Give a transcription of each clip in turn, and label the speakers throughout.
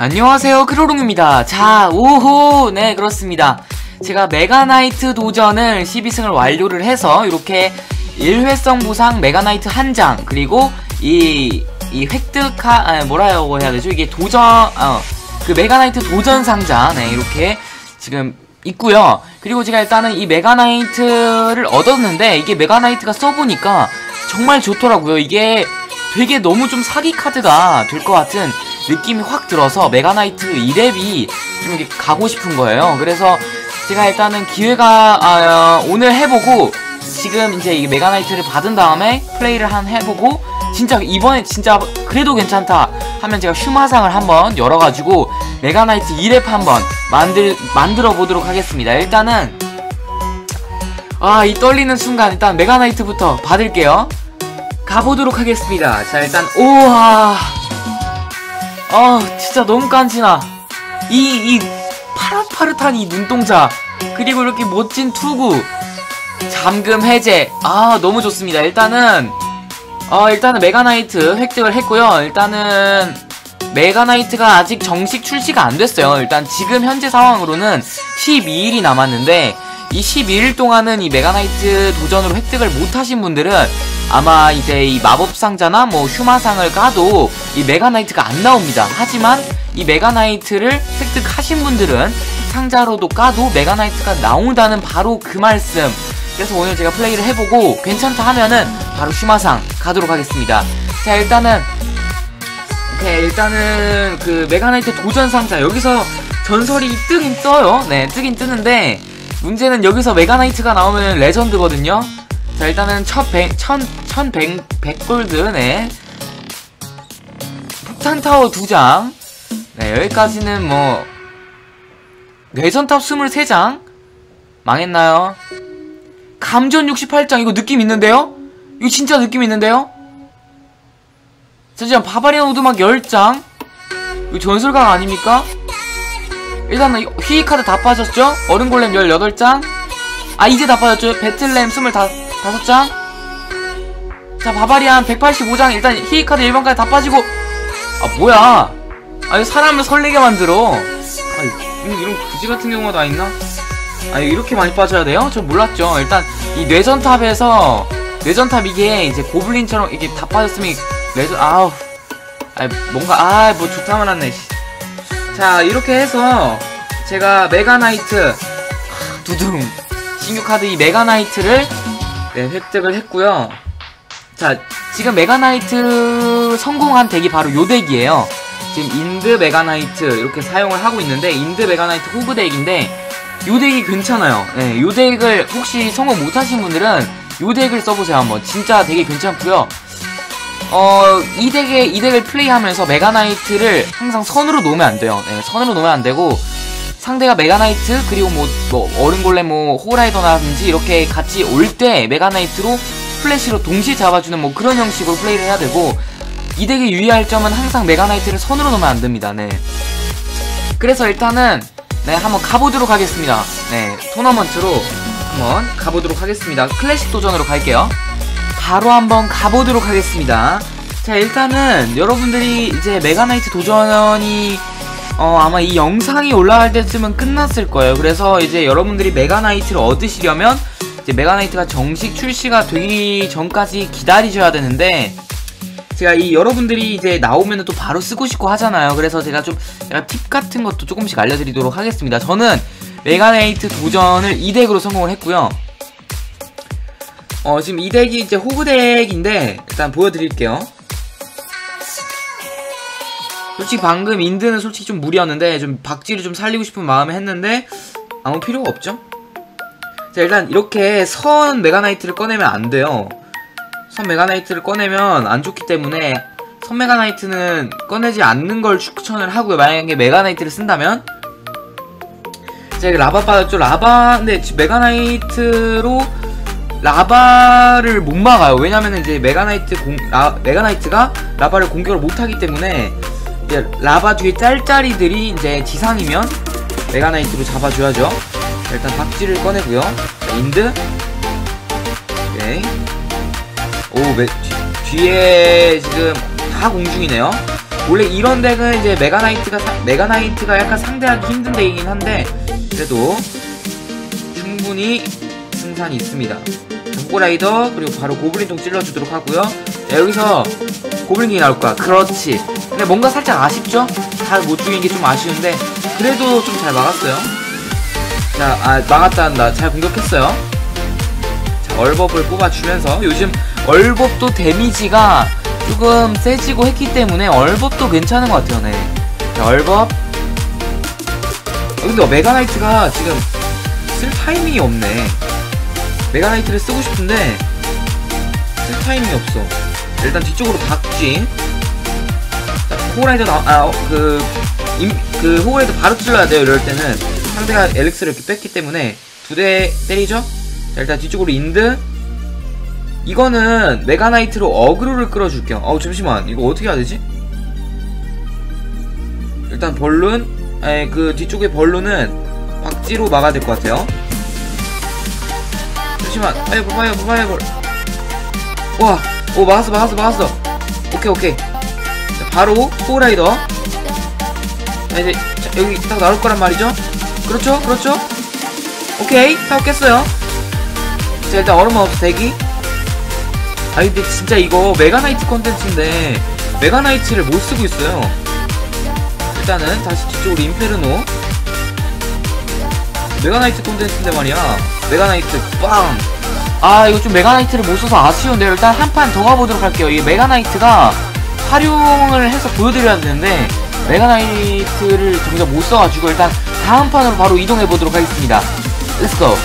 Speaker 1: 안녕하세요 크로롱입니다. 자 오호 네 그렇습니다. 제가 메가나이트 도전을 12승을 완료를 해서 이렇게 1회성 보상 메가나이트 한 장 그리고 이, 이 획득하 아, 뭐라고 해야 되죠? 이게 도전 어, 그 메가나이트 도전 상자. 네 이렇게 지금 있고요. 그리고 제가 일단은 이 메가나이트를 얻었는데 이게 메가나이트가 써보니까 정말 좋더라고요. 이게 되게 너무 좀 사기 카드가 될 것 같은 느낌이 확 들어서 메가나이트 2렙이 좀 이렇게 가고 싶은 거예요. 그래서 제가 일단은 기회가 아, 오늘 해보고 지금 이제 이 메가나이트를 받은 다음에 플레이를 한 해보고 진짜 이번에 진짜 그래도 괜찮다 하면 제가 슈마상을 한번 열어가지고 메가나이트 2렙 한번 만들 만들어 보도록 하겠습니다. 일단은 아 이 떨리는 순간 일단 메가나이트부터 받을게요. 가보도록 하겠습니다. 자 일단 우와 아 진짜 너무 깐지나. 이, 이 파릇파릇한 이 눈동자 그리고 이렇게 멋진 투구 잠금 해제. 아 너무 좋습니다. 일단은 어 일단은 메가나이트 획득을 했고요. 일단은 메가나이트가 아직 정식 출시가 안 됐어요. 일단 지금 현재 상황으로는 12일이 남았는데 이 12일 동안은 이 메가나이트 도전으로 획득을 못하신 분들은 아마 이제 이 마법상자나 뭐 휴마상을 까도 이 메가나이트가 안 나옵니다. 하지만 이 메가나이트를 획득하신 분들은 상자로도 까도 메가나이트가 나온다는 바로 그 말씀. 그래서 오늘 제가 플레이를 해보고 괜찮다 하면은 바로 휴마상 가도록 하겠습니다. 자 일단은 오케이 일단은 그 메가나이트 도전 상자 여기서 전설이 뜨긴 떠요. 네 뜨긴 뜨는데 문제는 여기서 메가나이트가 나오면 레전드거든요. 자 일단은 첫 백, 천, 천백, 백골드, 네. 폭탄타워 두 장. 네, 여기까지는 뭐, 뇌전탑 23장. 망했나요? 감전 68장, 이거 느낌 있는데요? 이거 진짜 느낌 있는데요? 자, 지금 바바리안 오드막 10장. 이거 전설각 아닙니까? 일단은 휘이카드 다 빠졌죠? 어른 골렘 18장. 아, 이제 다 빠졌죠? 배틀램 25, 다섯 장. 자, 바바리안 185장. 일단 히이카드 1번까지 다 빠지고. 아, 뭐야. 아니, 사람을 설레게 만들어. 아, 이런 그지 같은 경우가 다 있나? 아, 이렇게 많이 빠져야 돼요? 저 몰랐죠. 일단, 이 뇌전탑에서, 뇌전탑 이게 이제 고블린처럼 이게 다 빠졌으면, 뇌전, 아우. 아, 뭔가, 아, 뭐 좋다만 하네, 자, 이렇게 해서, 제가 메가나이트, 두둥. 신규 카드 이 메가나이트를 네, 획득을 했고요. 자, 지금 메가나이트 성공한 덱이 바로 요 덱이에요. 지금 인드 메가나이트 이렇게 사용을 하고 있는데 인드 메가나이트 호그 덱인데 요 덱이 괜찮아요. 네, 요 덱을 혹시 성공 못하신 분들은 요 덱을 써보세요 한번. 진짜 되게 괜찮고요. 어, 이 덱에, 이 덱을 플레이하면서 메가나이트를 항상 선으로 놓으면 안 돼요. 네, 선으로 놓으면 안 되고, 상대가 메가나이트 그리고 뭐, 뭐 어른골렘 뭐 호라이더라든지 이렇게 같이 올 때 메가나이트로 플래시로 동시에 잡아주는 뭐 그런 형식으로 플레이를 해야 되고 이 덱에 유의할 점은 항상 메가나이트를 선으로 놓으면 안 됩니다. 네. 그래서 일단은 네 한번 가보도록 하겠습니다. 네 토너먼트로 한번 가보도록 하겠습니다. 클래식 도전으로 갈게요. 바로 한번 가보도록 하겠습니다. 자 일단은 여러분들이 이제 메가나이트 도전이 어, 아마 이 영상이 올라갈 때쯤은 끝났을 거예요. 그래서 이제 여러분들이 메가나이트를 얻으시려면 이제 메가나이트가 정식 출시가 되기 전까지 기다리셔야 되는데 제가 이 여러분들이 이제 나오면 또 바로 쓰고 싶고 하잖아요. 그래서 제가 좀 제가 팁 같은 것도 조금씩 알려드리도록 하겠습니다. 저는 메가나이트 도전을 2덱으로 성공을 했고요. 어, 지금 이 덱이 이제 호그덱인데 일단 보여드릴게요. 솔직히 방금 인드는 솔직히 좀 무리였는데 좀 박지를 좀 살리고 싶은 마음에 했는데 아무 필요가 없죠? 자 일단 이렇게 선 메가나이트를 꺼내면 안 돼요. 선 메가나이트를 꺼내면 안 좋기 때문에 선 메가나이트는 꺼내지 않는 걸 추천을 하고요. 만약에 메가나이트를 쓴다면. 제가 라바 받았죠? 라바 근데 메가나이트로 라바를 못 막아요. 왜냐면 이제 메가나이트 공, 라, 메가나이트가 라바를 공격을 못하기 때문에 라바 뒤에 짤짤이들이 이제 지상이면 메가나이트로 잡아줘야죠. 일단 박쥐를 꺼내고요. 인드. 오케이. 오, 메, 뒤, 뒤에 지금 다 공중이네요. 원래 이런 덱은 이제 메가나이트가 사- 메가나이트가 약간 상대하기 힘든 덱이긴 한데 그래도 충분히 승산이 있습니다. 호라이더 그리고 바로 고블린통 찔러주도록 하고요. 자, 여기서 고블린이 나올 거야. 그렇지. 근데 뭔가 살짝 아쉽죠? 다 못 죽인 게 좀 아쉬운데 그래도 좀 잘 막았어요. 자, 아 막았다 한다. 잘 공격했어요. 자, 얼법을 뽑아주면서 요즘 얼법도 데미지가 조금 세지고 했기 때문에 얼법도 괜찮은 것 같아요. 네. 자, 얼법. 어, 근데 메가나이트가 지금 쓸 타이밍이 없네. 메가나이트를 쓰고 싶은데 쓸 타이밍이 없어. 일단 뒤쪽으로 박쥐. 자, 호라이더 나, 아, 어, 그, 임, 그, 호라이더 바로 찔러야 돼요. 이럴 때는. 상대가 엘릭스를 이렇게 뺐기 때문에 두 대 때리죠? 자, 일단 뒤쪽으로 인드. 이거는 메가나이트로 어그로를 끌어줄게요. 어우, 잠시만. 이거 어떻게 해야 되지? 일단 벌룬. 에, 그 뒤쪽에 벌룬은 박쥐로 막아야 될 것 같아요. 잠시만. 파이어볼, 파이어볼, 파이어볼. 와, 오, 막았어, 막았어, 막았어. 오케이, 오케이. 자, 바로 호라이더. 자, 이제 자, 여기 딱 나올 거란 말이죠. 그렇죠, 그렇죠. 오케이, 타워 깼어요. 자, 일단 얼음 마우스 대기. 아, 근데 진짜 이거 메가나이트 컨텐츠인데 메가나이트를 못 쓰고 있어요. 일단은 다시 뒤쪽으로 인페르노. 메가나이트 콘텐츠인데 말이야. 메가나이트 빵. 아 이거 좀 메가나이트를 못 써서 아쉬운데요. 일단 한 판 더 가보도록 할게요. 이 메가나이트가 활용을 해서 보여드려야 되는데 메가나이트를 정작 못 써가지고 일단 다음 판으로 바로 이동해보도록 하겠습니다. 렛츠고.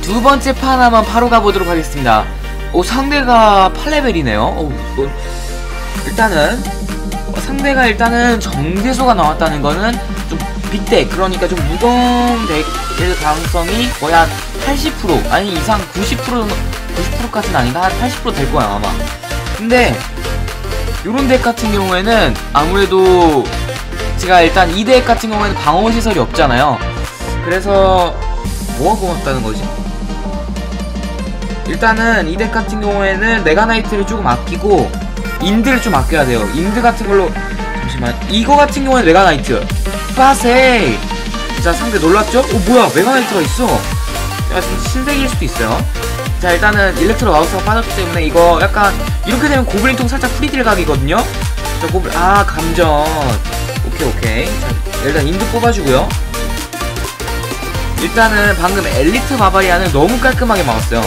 Speaker 1: 두 번째 판 한번 바로 가보도록 하겠습니다. 오 상대가 8레벨이네요. 오, 이거 일단은 어, 상대가 일단은 정제소가 나왔다는 거는 좀 빅덱 그러니까 좀 무거운 덱일 가능성이 한 80% 아니 이상 90% 90%까지는 아닌가? 한 80%될 거야 아마. 근데 요런 덱 같은 경우에는 아무래도 제가 일단 이 덱 같은 경우에는 방어 시설이 없잖아요. 그래서 뭐가 고맙다는 거지? 일단은 이 덱 같은 경우에는 메가나이트를 조금 아끼고 인드를 좀 아껴야 돼요. 인드 같은 걸로 잠시만 이거 같은 경우에는 메가나이트. 빠세이 자 상대 놀랐죠? 오 뭐야? 메가나이트가 있어 야좀 신세계일 수도 있어요 자 일단은 일렉트로 마우스가 빠졌기 때문에 이거 약간 이렇게 되면 고블린 통 살짝 프리딜 각이거든요 자 고블 아 감전 오케이 오케이 자 일단 인드 뽑아주고요 일단은 방금 엘리트 바바리안을 너무 깔끔하게 막았어요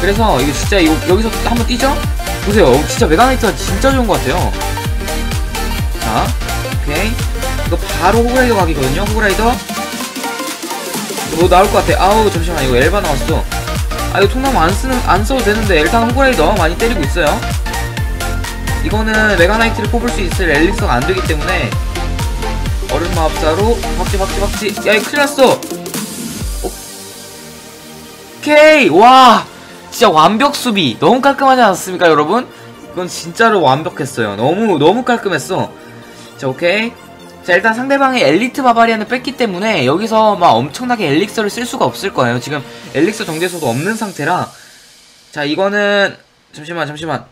Speaker 1: 그래서 이거 진짜 이거 여기서 한번 뛰죠? 보세요. 진짜 메가나이트가 진짜 좋은 것 같아요. 자, 오케이. 이거 바로 호그라이더 각이거든요. 호그라이더. 뭐 나올 것 같아. 아우, 잠시만. 이거 엘바 나왔어. 아, 이거 통나무 안 쓰는, 안 써도 되는데, 일단 호그라이더 많이 때리고 있어요. 이거는 메가나이트를 뽑을 수 있을 엘릭서가 안 되기 때문에, 얼음 마법사로, 박지, 박지, 박지. 야, 이거 큰일 났어! 오케이! 와! 진짜 완벽 수비 너무 깔끔하지 않았습니까 여러분? 이건 진짜로 완벽했어요 너무 너무 깔끔했어 자 오케이 자 일단 상대방의 엘리트 바바리안을 뺐기 때문에 여기서 막 엄청나게 엘릭서를 쓸 수가 없을 거예요. 지금 엘릭서 정제소도 없는 상태라. 자 이거는 잠시만 잠시만.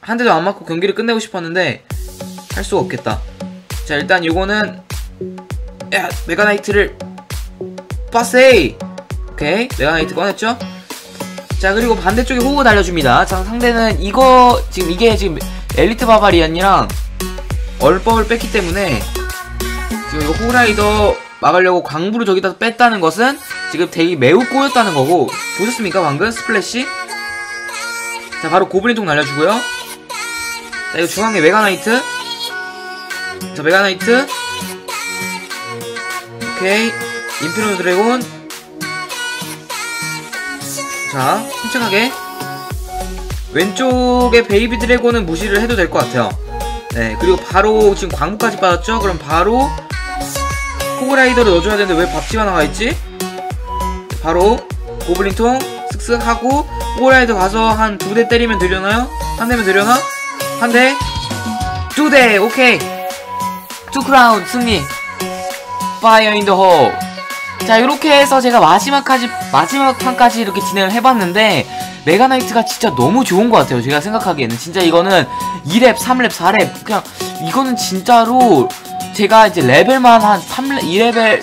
Speaker 1: 한 대도 안 맞고 경기를 끝내고 싶었는데 할 수가 없겠다. 자 일단 이거는 야 메가나이트를 빠세이 오케이 메가나이트 꺼냈죠? 자 그리고 반대쪽에 호구 날려줍니다. 자 상대는 이거 지금 이게 지금 엘리트 바바리안이랑 얼법을 뺐기 때문에 지금 호라이더 막으려고 광부를 저기다 뺐다는 것은 지금 덱이 매우 꼬였다는 거고 보셨습니까 방금? 스플래시? 자 바로 고블린 통 날려주고요. 자 이거 중앙에 메가나이트. 자 메가나이트. 오케이. 인피노 드래곤. 자, 침착하게. 왼쪽에 베이비 드래곤은 무시를 해도 될 것 같아요. 네, 그리고 바로 지금 광부까지 빠졌죠? 그럼 바로 호그라이더를 넣어줘야 되는데 왜 밥지가 나와있지? 바로 고블린통 쓱쓱 하고 호그라이더 가서 한 두 대 때리면 되려나요? 한 대면 되려나? 한 대? 두 대! 오케이! 투 크라운 승리! 파이어 인더 홀! 자 이렇게 해서 제가 마지막까지 마지막 판까지 이렇게 진행을 해봤는데 메가나이트가 진짜 너무 좋은 것 같아요 제가 생각하기에는. 진짜 이거는 2렙 3렙 4렙 그냥 이거는 진짜로 제가 이제 레벨만 한 3렙 2레벨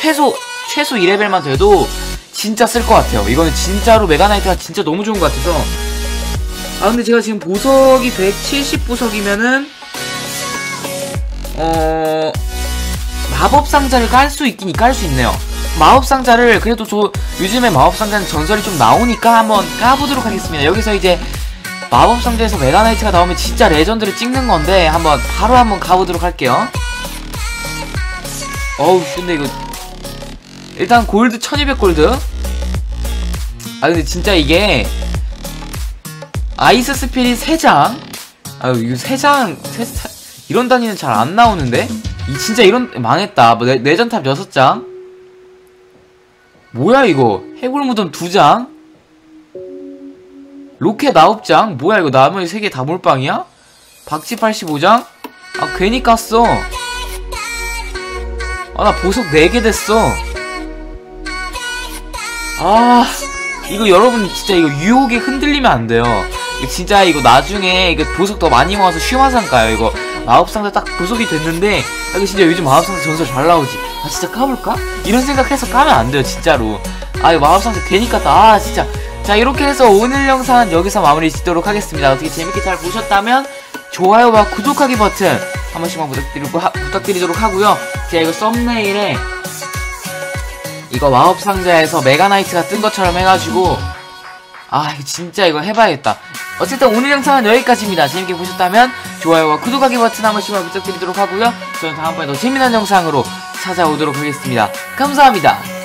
Speaker 1: 최소 최소 2레벨만 돼도 진짜 쓸 것 같아요. 이거는 진짜로 메가나이트가 진짜 너무 좋은 것 같아서. 아 근데 제가 지금 보석이 170 보석이면은 어 마법 상자를 깔 수 있긴 깔 수 있네요. 마법 상자를 그래도 저 요즘에 마법 상자는 전설이 좀 나오니까 한번 까보도록 하겠습니다. 여기서 이제 마법 상자에서 메가나이트가 나오면 진짜 레전드를 찍는 건데 한번 바로 한번 가보도록 할게요. 어우 근데 이거 일단 골드 1200 골드. 아 근데 진짜 이게 아이스 스피릿 3장. 아유 이거 3장 3, 이런 단위는 잘 안 나오는데? 이 진짜 이런 망했다. 뭐 내, 내전탑 6장. 뭐야 이거? 해골 무덤 2장. 로켓 9장. 뭐야 이거 나머지 3개 다 몰빵이야? 박쥐 85장? 아 괜히 깠어. 아 나 보석 4개 됐어. 아 이거 여러분 진짜 이거 유혹에 흔들리면 안 돼요. 진짜 이거 나중에 이거 보석 더 많이 모아서 쉬마상 가요 이거 마법상자 딱 보석이 됐는데 아, 진짜 요즘 마법상자 전설 잘 나오지? 아 진짜 까볼까? 이런 생각해서 까면 안 돼요 진짜로. 아 이거 마법상자 괜히 깠다 아 진짜. 자 이렇게 해서 오늘 영상은 여기서 마무리 짓도록 하겠습니다. 어떻게 재밌게 잘 보셨다면 좋아요와 구독하기 버튼 한 번씩만 부탁드리고 하, 부탁드리도록 하고요. 제가 이거 썸네일에 이거 마법상자에서 메가나이트가 뜬 것처럼 해가지고 아 이거 진짜 이거 해봐야겠다. 어쨌든 오늘 영상은 여기까지입니다. 재밌게 보셨다면 좋아요와 구독하기 버튼 한 번씩만 부탁드리도록 하고요. 저는 다음번에 더 재미난 영상으로 찾아오도록 하겠습니다. 감사합니다